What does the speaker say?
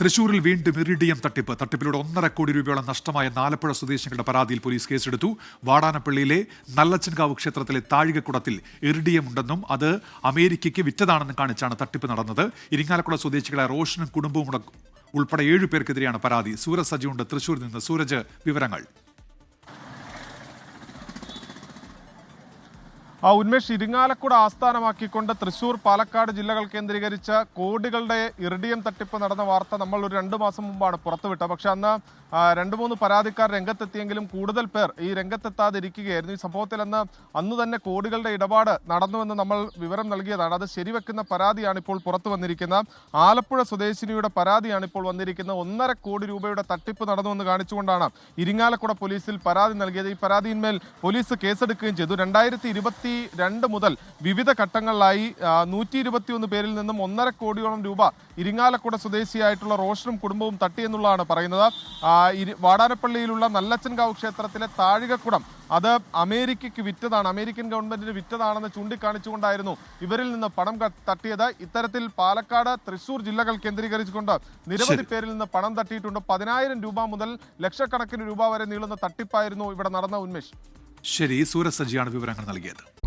തൃശൂരിൽ വീണ്ടും ഇറിഡിയം തട്ടിപ്പ്. തട്ടിപ്പിലൂടെ ഒന്നര കോടി രൂപയോളം നഷ്ടമായ നാലപ്പുഴ സ്വദേശികളുടെ പരാതിയിൽ പോലീസ് കേസെടുത്തു. വാടാനപ്പള്ളിയിലെ നല്ലച്ചൻകാവ് ക്ഷേത്രത്തിലെ താഴികക്കുടത്തിൽ ഇറിഡിയം ഉണ്ടെന്നും അത് അമേരിക്കയ്ക്ക് വിറ്റതാണെന്നും കാണിച്ചാണ് തട്ടിപ്പ് നടന്നത്. ഇരിങ്ങാലക്കുട സ്വദേശികളായ റോഷനും കുടുംബവും ഉൾപ്പെടെ ഏഴു പേർക്കെതിരെയാണ് പരാതി. സൂരജ് സജിയുണ്ട് തൃശൂരിൽ നിന്ന്. സൂരജ് വിവരങ്ങൾ. ഉന്മേഷ് ഇരിങ്ങാലക്കുട ആസ്ഥാനമാക്കിക്കൊണ്ട് തൃശൂർ പാലക്കാട് ജില്ലകൾ കേന്ദ്രീകരിച്ച കോടികളുടെ ഇറിഡിയം തട്ടിപ്പ് നടന്ന വാർത്ത നമ്മൾ ഒരു രണ്ട് മാസം മുമ്പാണ് പുറത്തുവിട്ടത്. പക്ഷേ അന്ന് രണ്ട് മൂന്ന് പരാതിക്കാർ രംഗത്തെത്തിയെങ്കിലും കൂടുതൽ പേർ ഈ രംഗത്തെത്താതിരിക്കുകയായിരുന്നു. ഈ സംഭവത്തിൽ അന്ന് അന്ന് തന്നെ കോടികളുടെ ഇടപാട് നടന്നുവെന്ന് നമ്മൾ വിവരം നൽകിയതാണ്. അത് ശരിവെക്കുന്ന പരാതിയാണ് ഇപ്പോൾ പുറത്തു വന്നിരിക്കുന്ന ആലപ്പുഴ സ്വദേശിനിയുടെ പരാതിയാണ് ഇപ്പോൾ വന്നിരിക്കുന്നത്. ഒന്നര കോടി രൂപയുടെ തട്ടിപ്പ് നടന്നുവെന്ന് കാണിച്ചുകൊണ്ടാണ് ഇരിങ്ങാലക്കുട പോലീസിൽ പരാതി നൽകിയത്. ഈ പരാതിയിന്മേൽ പോലീസ് കേസെടുക്കുകയും ചെയ്തു. രണ്ടായിരത്തി ഇരുപത്തി രണ്ട് മുതൽ വിവിധ ഘട്ടങ്ങളിലായി നൂറ്റി ഇരുപത്തിയൊന്ന് പേരിൽ നിന്നും ഒന്നര കോടിയോളം രൂപ ഇരിങ്ങാലക്കുട സ്വദേശിയായിട്ടുള്ള റോഷനും കുടുംബവും തട്ടിയെന്നുള്ളതാണ് പറയുന്നത്. ആ, ഇരി- വാടാനപ്പള്ളിയിലുള്ള നല്ലച്ചൻകാവ് ക്ഷേത്രത്തിലെ താഴികക്കുടം അത് അമേരിക്കയ്ക്ക് വിറ്റതാണ്. അമേരിക്കൻ ഗവൺമെന്റിന് വിറ്റതാണെന്ന് ചൂണ്ടിക്കാണിച്ചുകൊണ്ടായിരുന്നു ഇവരിൽ നിന്ന് പണം തട്ടിയത്. ഇത്തരത്തിൽ പാലക്കാട് തൃശൂർ ജില്ലകൾ കേന്ദ്രീകരിച്ചുകൊണ്ട് നിരവധി പേരിൽ നിന്ന് പണം തട്ടിയിട്ടുണ്ട്. പതിനായിരം രൂപ മുതൽ ലക്ഷക്കണക്കിന് രൂപ വരെ നീളുന്ന തട്ടിപ്പായിരുന്നു ഇവിടെ നടന്ന ഉന്മേഷ്. ശരി സൂരജ് സജിയാണ് വിവരങ്ങൾ നൽകിയത്.